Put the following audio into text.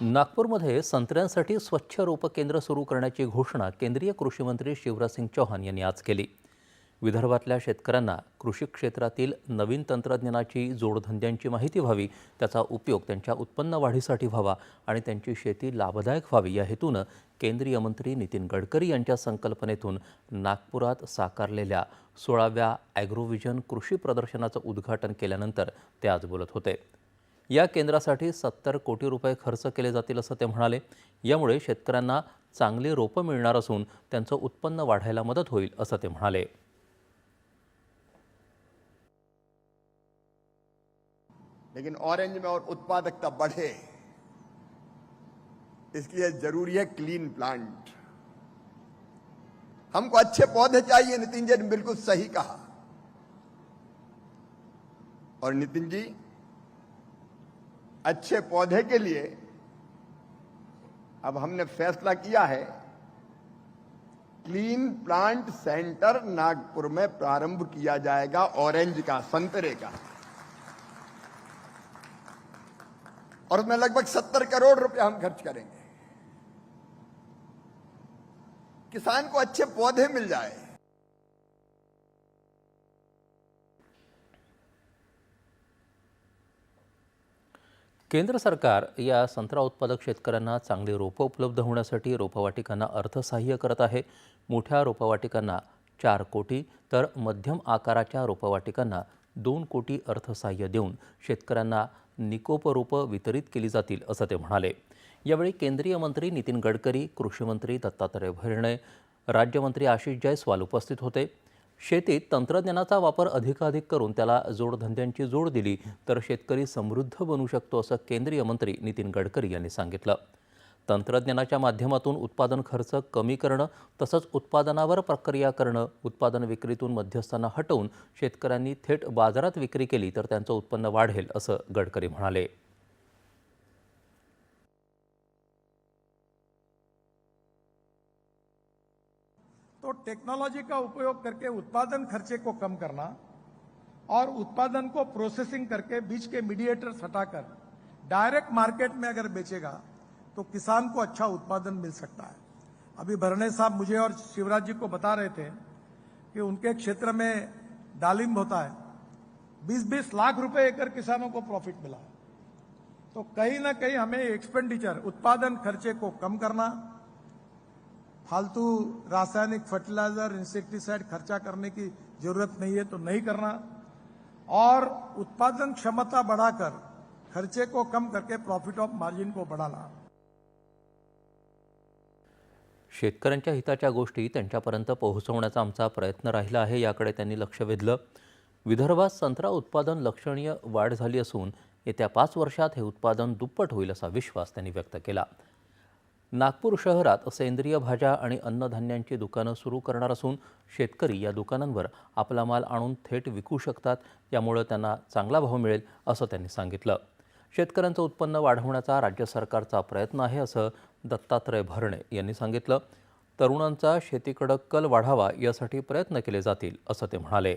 नागपूरमध्ये संत्र्यांसाठी स्वच्छ रोप केंद्र सुरू करण्याची घोषणा केंद्रीय कृषीमंत्री शिवराजसिंग चौहान यांनी आज केली. विदर्भातल्या शेतकऱ्यांना कृषी क्षेत्रातील नवीन तंत्रज्ञानाची जोडधंद्यांची माहिती व्हावी त्याचा उपयोग त्यांच्या उत्पन्न वाढीसाठी व्हावा आणि त्यांची शेती लाभदायक व्हावी या हेतूनं केंद्रीय मंत्री नितीन गडकरी यांच्या संकल्पनेतून नागपुरात साकारलेल्या सोळाव्या ॲग्रोव्हिजन कृषी प्रदर्शनाचं उद्घाटन केल्यानंतर ते आज बोलत होते. या केंद्रासाठी सत्तर कोटी रुपये खर्च केले जातील असं ते म्हणाले. यामुळे शेतकऱ्यांना चांगली रोपं मिळणार असून त्यांचं उत्पन्न वाढायला मदत होईल असं ते म्हणाले. लेकिन ऑरेंज में और उत्पादकता बढ़े इसलिए जरूरी है क्लीन प्लांट हमको अच्छे पौधे चाहिए नितिन जी ने बिल्कुल सही कहा। और नितिन जी अच्छे पौधे के लिए अब हमने फैसला किया है, क्लीन प्लांट सेंटर नागपुर में प्रारंभ किया जाएगा ऑरेंज का, संतरे का। और उसमें लगभग सत्तर करोड़ रुपए हम खर्च करेंगे। किसान को अच्छे पौधे मिल जाए। केंद्र सरकार या संत्रा उत्पादक शेतकऱ्यांना चांगली रोपं उपलब्ध होण्यासाठी रोपवाटिकांना अर्थसहाय्य करत आहे. मोठ्या रोपवाटिकांना चार कोटी तर मध्यम आकाराच्या रोपवाटिकांना दोन कोटी अर्थसहाय्य देऊन शेतकऱ्यांना निकोप रोपं वितरित केली जातील असं ते म्हणाले. यावेळी केंद्रीय मंत्री नितीन गडकरी कृषीमंत्री दत्तात्रय भरणे राज्यमंत्री आशिष जयस्वाल उपस्थित होते. शेतीत तंत्रज्ञानाचा वापर अधिकाधिक करून त्याला जोडधंद्यांची जोड दिली तर शेतकरी समृद्ध बनू शकतो असं केंद्रीय मंत्री नितीन गडकरी यांनी सांगितलं. तंत्रज्ञानाच्या माध्यमातून उत्पादन खर्च कमी करणं तसंच उत्पादनावर प्रक्रिया करणं उत्पादन विक्रीतून मध्यस्थांना हटवून शेतकऱ्यांनी थेट बाजारात विक्री केली तर त्यांचं उत्पन्न वाढेल असं गडकरी म्हणाले. तो टेक्नोलॉजी का उपयोग करके उत्पादन खर्चे को कम करना और उत्पादन को प्रोसेसिंग करके बीच के मीडिएटर्स हटाकर डायरेक्ट मार्केट में अगर बेचेगा तो किसान को अच्छा उत्पादन मिल सकता है। अभी भरणे साहब मुझे और शिवराज जी को बता रहे थे कि उनके क्षेत्र में डालिम होता है। 20-20 लाख रुपए एकड़ किसानों को प्रॉफिट मिला। है तो कहीं ना कहीं हमें एक्सपेंडिचर उत्पादन खर्चे को कम करना फालतू रासायनिक फर्टिलाइजर इंसेक्टिसाइड खर्चा करने की जरूरत नहीं है तो नहीं करना। और उत्पादन क्षमता बढ़ाकर खर्चे को कम करके प्रॉफिट ऑफ मार्जिन को बढ़ाना। शेतकऱ्यांच्या हिताच्या गोष्टी त्यांच्यापर्यंत पोहोचवण्याचा आमचा प्रयत्न राहिला आहे याकडे त्यांनी लक्ष वेधलं. विदर्भात संत्रा उत्पादन लक्षणीय वाढ झाली असून येत्या पाच वर्षात हे उत्पादन दुप्पट होईल असा विश्वास त्यांनी व्यक्त केला. नागपूर शहरात सेंद्रिय भाज्या आणि अन्नधान्यांची दुकानं सुरू करणार असून शेतकरी या दुकानांवर आपला माल आणून थेट विकू शकतात यामुळे त्यांना चांगला भाव मिळेल असं त्यांनी सांगितलं. शेतकऱ्यांचं उत्पन्न वाढवण्याचा राज्य सरकारचा प्रयत्न आहे असं दत्तात्रय भरणे यांनी सांगितलं. तरुणांचा शेतीकडं कल वाढावा यासाठी प्रयत्न केले जातील असं ते म्हणाले.